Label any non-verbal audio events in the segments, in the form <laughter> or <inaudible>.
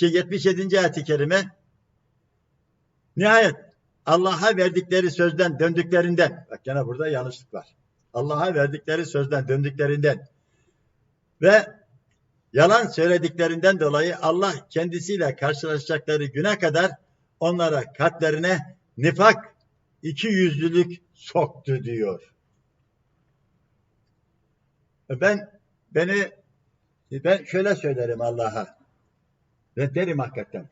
Şey 77. ayet-i kerime nihayet Allah'a verdikleri sözden döndüklerinden bak gene burada yanlışlık var. Allah'a verdikleri sözden döndüklerinden ve yalan söylediklerinden dolayı Allah kendisiyle karşılaşacakları güne kadar onlara kalplerine nifak, iki yüzlülük soktu diyor. Ben beni ben şöyle söylerim Allah'a. Ve derim hakikaten.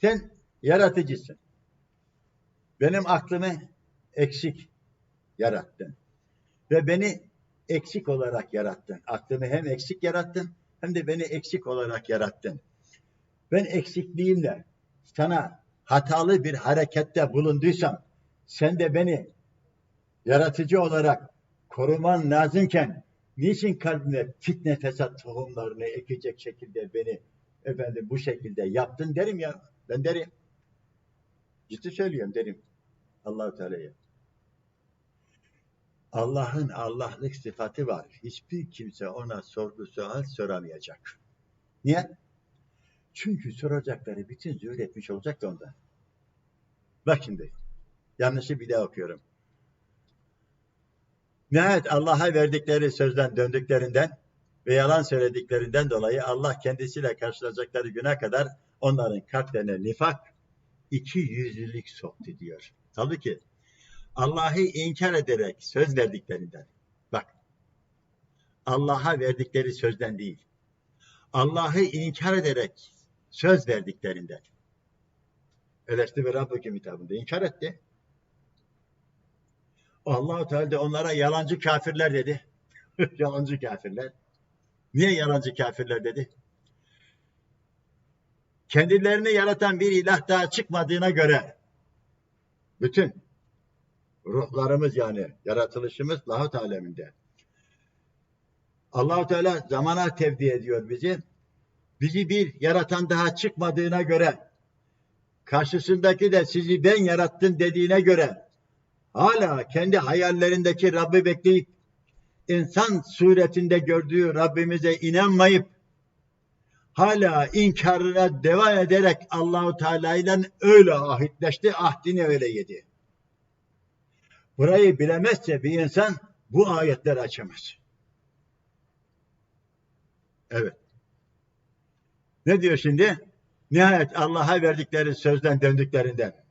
Sen yaratıcısın. Benim aklımı eksik yarattın. Ve beni eksik olarak yarattın. Aklımı hem eksik yarattın hem de beni eksik olarak yarattın. Ben eksikliğimle sana hatalı bir harekette bulunduysam sen de beni yaratıcı olarak koruman lazımken niçin kalbime fitne fesat tohumlarını ekecek şekilde beni efendim bu şekilde yaptın derim ya. Ben derim. Ciddi söylüyorum derim. Allahu Teala'ya. Allah'ın Allah'lık sıfatı var. Hiçbir kimse ona sorgu sual soramayacak. Niye? Çünkü soracakları bütün zuhur etmiş olacak da ondan. Bak şimdi. Yanlışı bir daha okuyorum. Nihayet Allah'a verdikleri sözden döndüklerinden ve yalan söylediklerinden dolayı Allah kendisiyle karşılaşacakları güne kadar onların kalplerine nifak, iki yüzlülük soktu diyor. Tabii ki Allah'ı inkar ederek söz verdiklerinden. Bak. Allah'a verdikleri sözden değil. Allah'ı inkar ederek söz verdiklerinden. Eleşti ve Rabbim hitabında inkar etti. allah Teala de onlara yalancı kafirler dedi. <laughs> yalancı kafirler. Niye yalancı kafirler dedi? Kendilerini yaratan bir ilah daha çıkmadığına göre bütün ruhlarımız yani yaratılışımız lahut aleminde. Allahu Teala zamana tevdi ediyor bizi. Bizi bir yaratan daha çıkmadığına göre karşısındaki de sizi ben yarattım dediğine göre hala kendi hayallerindeki Rabbi bekleyip insan suretinde gördüğü Rabbimize inanmayıp hala inkarına devam ederek Allahu Teala ile öyle ahitleşti, ahdini öyle yedi. Burayı bilemezse bir insan bu ayetleri açamaz. Evet. Ne diyor şimdi? Nihayet Allah'a verdikleri sözden döndüklerinden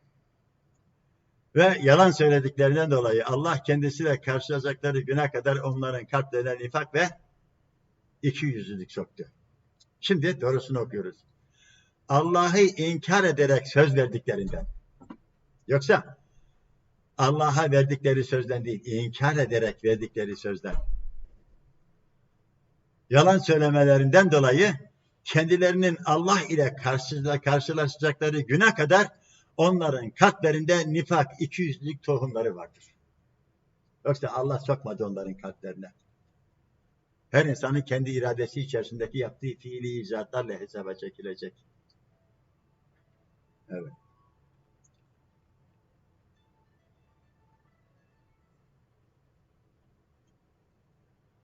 ve yalan söylediklerinden dolayı Allah kendisiyle karşılayacakları güne kadar onların kalplerine nifak ve iki yüzlülük soktu. Şimdi doğrusunu okuyoruz. Allah'ı inkar ederek söz verdiklerinden. Yoksa Allah'a verdikleri sözden değil, inkar ederek verdikleri sözden. Yalan söylemelerinden dolayı kendilerinin Allah ile karşılaşacakları güne kadar onların kalplerinde nifak, ikiyüzlülük tohumları vardır. Yoksa Allah sokmadı onların kalplerine. Her insanın kendi iradesi içerisindeki yaptığı fiili icraatlarla hesaba çekilecek. Evet.